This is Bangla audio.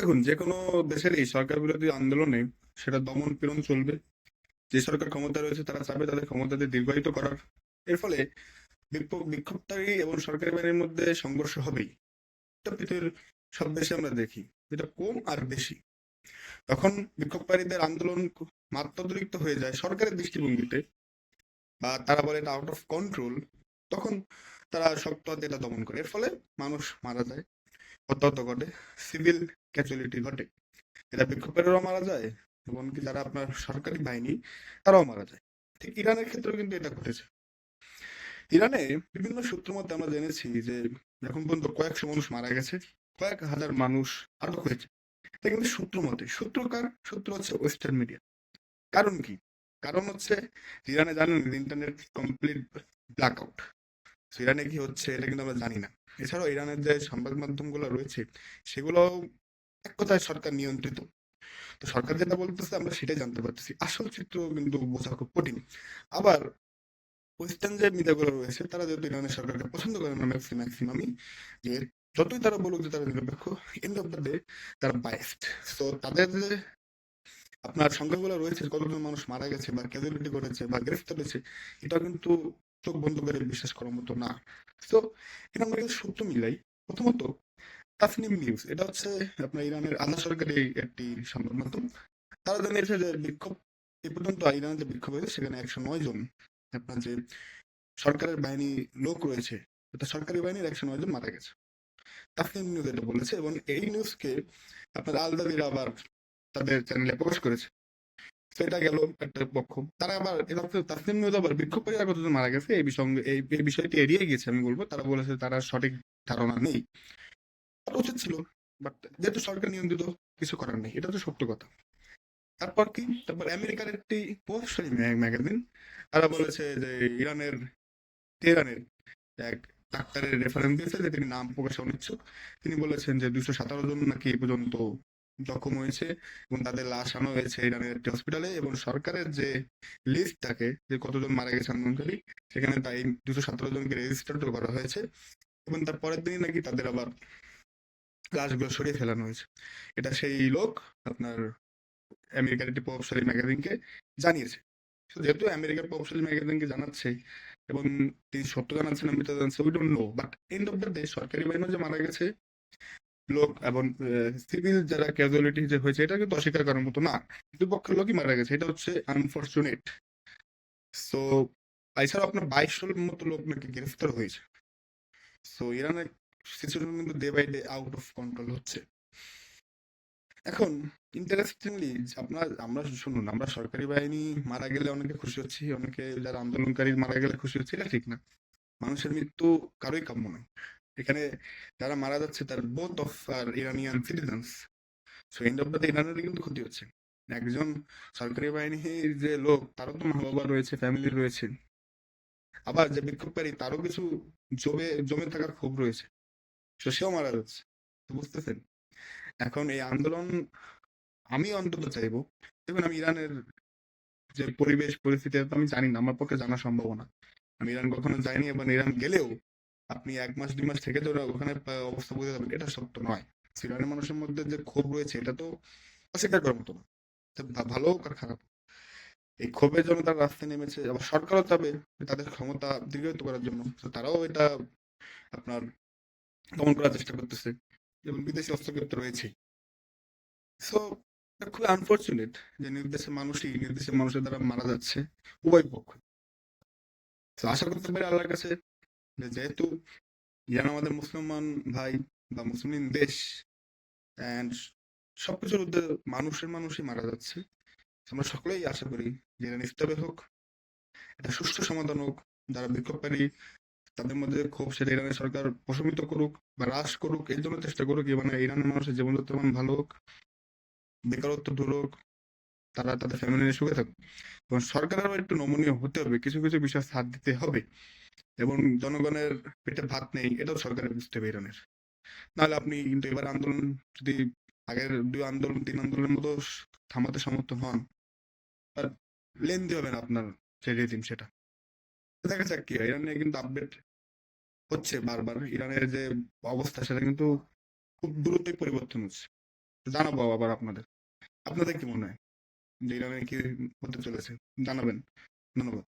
দেখুন যে কোনো দেশেরই সরকার বিরোধী আন্দোলনে সেটা দমন পীড়ন চলবে। যে সরকার ক্ষমতা রয়েছে, তারা চাবে তাদের ক্ষমতাকে দীর্ঘায়িত করার। এর ফলে বিক্ষোভকারী এবং সরকারি বাহিনীর মধ্যে সংঘর্ষ হবেই। পৃথিবীর সব দেশে আমরা দেখি, যেটা কম আর বেশি। তখন বিক্ষোভকারীদের আন্দোলন মাত্রাতিরিক্ত হয়ে যায় সরকারের দৃষ্টিভঙ্গিতে, বা তারা বলে এটা আউট অফ কন্ট্রোল তখন তারা শক্ত হাতে এটা দমন করে। এর ফলে মানুষ মারা যায় হতাহত ঘটে। সিভিল ক্যাচুয়ালিটি ঘটে। এরা বিক্ষোভকারীরাও মারা যায়, এমনকি যারা আপনার সরকারি বাহিনী, তারাও মারা যায়। ঠিক ইরানের ক্ষেত্রেও কিন্তু এটা ঘটেছে। ইরানে বিভিন্ন সূত্র মধ্যে আমরা জেনেছি যে এখন পর্যন্ত কয়েকশো মানুষ মারা গেছে, কয়েক হাজার মানুষ আটক হয়েছে। এটা কিন্তু সূত্র মতে সূত্রকার সূত্র হচ্ছে ওয়েস্টার্ন মিডিয়া কারণ কি? কারণ হচ্ছে ইরানে জানেন ইন্টারনেট কমপ্লিট ব্ল্যাক আউট ইরানে কি হচ্ছে, এটা কিন্তু আমরা জানি না। এছাড়াও ইরানের যে সংবাদ মাধ্যমগুলো রয়েছে সেগুলো এক কথায় সরকার নিয়ন্ত্রিত। তো সরকার যেটা বলতেছে, আমরা সেটাই জানতে পারতেছি। আসল চিত্র কিন্তু বোঝা খুব কঠিন। আবার ওয়েস্টার্ন যে মিডিয়াগুলো রয়েছে, তারা যেহেতু ইরানের সরকারকে পছন্দ করে না ম্যাক্সিমামই যে যতই তারা বলুক যে তারা নিরপেক্ষ এন্ড অফ দ্য ডে তারা বায়াসড তো তাদের যে আপনার সংখ্যাগুলো রয়েছে, কতজন মানুষ মারা গেছে বা ক্যাজুয়ালিটি ঘটেছে বা গ্রেফতার হয়েছে, এটা কিন্তু চোখ বন্ধ করে বিশ্বাস করার মতো না। তো এটা আমরা সত্য মিলাই প্রথমত তাসনিম নিউজ এটা হচ্ছে আপনার ইরানের আধা সরকারি একটি সংবাদ মাধ্যম। তারা জানিয়েছে যে বিক্ষোভ, এ পর্যন্ত ইরানের যে বিক্ষোভ হয়েছে, সেখানে একশো নয় জন, আপনার যে সরকারের বাহিনী লোক রয়েছে এটা সরকারি বাহিনীর একশো নয় জন মারা গেছে। তাসনিম নিউজ এটা বলেছে এবং এই নিউজকে আপনার আল জাজিরা আবার তাদের চ্যানেলে প্রকাশ করেছে। এটা গেল একটা পক্ষ। তারা আবার এটা হচ্ছে নিউজ আবার বিক্ষোভকারীরা কতজন মারা গেছে, এই বিষয়ে, এই বিষয়টি এড়িয়ে গেছে আমি বলব। তারা বলেছে তারা সঠিক ধারণা নেই। করা উচিত ছিল বাট যেহেতু সরকার নিয়ন্ত্রিত, কিছু করার নেই। এটা তো সত্য কথা। তারপর কি? তারপর আমেরিকার একটি প্রভাবশালী ম্যাগাজিন, তারা বলেছে যে ইরানের, তেহরানের এক ডাক্তারের রেফারেন্স দিয়েছে যে তিনি নাম প্রকাশে অনিচ্ছুক। তিনি বলেছেন যে দুশো সতেরো জন নাকি এ পর্যন্ত জখম হয়েছে এবং তাদের লাশ আনা হয়েছে ইরানের একটি হসপিটালে এবং সরকারের যে লিস্ট থাকে, যে কতজন মারা গেছে আন্দোলনকারী সেখানে তাই দুশো সতেরো জনকে রেজিস্টার করা হয়েছে এবং তার পরের দিনই নাকি তাদের আবার লাশগুলো সরিয়ে ফেলানো হয়েছে। এটা সেই লোক আপনার আমেরিকার একটি প্রভাবশালী ম্যাগাজিনকে জানিয়েছে। যেহেতু আমেরিকার প্রভাবশালী ম্যাগাজিনকে জানাচ্ছে এবং তিনি সত্য জানাচ্ছেন, আমি তো জানছি we don't know but end of the day সরকারি বাহিনী যে মারা গেছে, লোক এবং সিভিল যারা ক্যাজুয়ালিটি যে হয়েছে, এটা কিন্তু অস্বীকার করার মতো না। দুপক্ষের লোকই মারা গেছে, এটা হচ্ছে আনফর্চুনেট সো এছাড়াও আপনার বাইশের মতো লোক নাকি গ্রেফতার হয়েছে। সো ইরানের সিচুয়েশন কিন্তু day by day out of control হচ্ছে। এখন ইন্টারেস্টিংলি আপনার আমরা শুনুন, আমরা সরকারি বাহিনী মারা গেলে অনেকে খুশি হচ্ছি, অনেকে যারা আন্দোলনকারী মারা গেলে খুশি হচ্ছে, এটা ঠিক না। মানুষের মৃত্যু কারোই কাম্য নয়। এখানে যারা মারা যাচ্ছে, তার both of R Iranian citizens so end of the ইরানের কিন্তু ক্ষতি হচ্ছে। একজন সরকারি বাহিনীর যে লোক, তারও তো মা বাবা রয়েছে ফ্যামিলি রয়েছে। আবার যে বিক্ষোভকারী, তারও কিছু জমে জমে থাকার ক্ষোভ রয়েছে। তো সেও মারা যাচ্ছে। বুঝতেছেন? এখন এই আন্দোলন আমি অন্তত চাইব। দেখুন, আমি ইরানের যে পরিবেশ পরিস্থিতি তো আমি জানি না, আমার পক্ষে জানা সম্ভব না। আমি ইরান কখনো যাইনি এবং ইরান গেলেও আপনি এক মাস, দুই মাস থেকে তো ওখানে অবস্থা বুঝতে পারবেন এটা সত্য নয়। ইরানের মানুষের মধ্যে যে ক্ষোভ রয়েছে, এটা তো অস্বীকার করার মতো না। ভালো আর খারাপ এই ক্ষোভের জন্য তারা রাস্তায় নেমেছে, আবার সরকারও চাবে তাদের ক্ষমতা দীর্ঘায়িত করার জন্য। তারাও এটা আপনার দমন করার চেষ্টা করতেছে? এবং বিদেশি অস্ত্রক্ষেত্র রয়েছে। সো খুবই আনফর্চুনেট যে নির্দেশের মানুষই নির্দেশের মানুষের দ্বারা মারা যাচ্ছে উভয় পক্ষ। আশা করতে পারি আল্লাহর কাছে যেহেতু ইরান আমাদের মুসলমান ভাই বা মুসলিম দেশ অ্যান্ড সবকিছুর মধ্যে মানুষের মানুষই মারা যাচ্ছে, আমরা সকলেই আশা করি যে ইরান স্টেবল হোক, একটা সুষ্ঠু সমাধান হোক, যারা বিক্ষোভকারী তাদের মধ্যে খুব সেটা ইরানের সরকার প্রশমিত করুক বা হ্রাস করুক এই জন্য চেষ্টা করুক। মানে ইরানের মানুষের জীবনযাত্রা মান ভালো হোক, বেকারত্ব দূর হোক, তারা তাদের ফ্যামিলি নিয়ে সুখে থাকুক। এবং সরকারেরও একটু নমনীয় হতে হবে, কিছু কিছু বিষয় ছাড় দিতে হবে। এবং জনগণের পেটে ভাত নেই, এটাও সরকারের বুঝতে হবে ইরানের। নাহলে আপনি কিন্তু এবার আন্দোলন যদি আগের দুই আন্দোলন, তিন আন্দোলনের মতো থামাতে সমর্থ হন লেন্দি হবে না আপনার সেটা। দেখা যাক কি ইরানে কিন্তু আপডেট হচ্ছে বারবার। ইরানের যে অবস্থা, সেটা কিন্তু খুব দ্রুতই পরিবর্তন হচ্ছে। জানাব আবার আপনাদের। আপনাদের কি মনে হয় যে ইরানে কি হতে চলেছে? জানাবেন। ধন্যবাদ।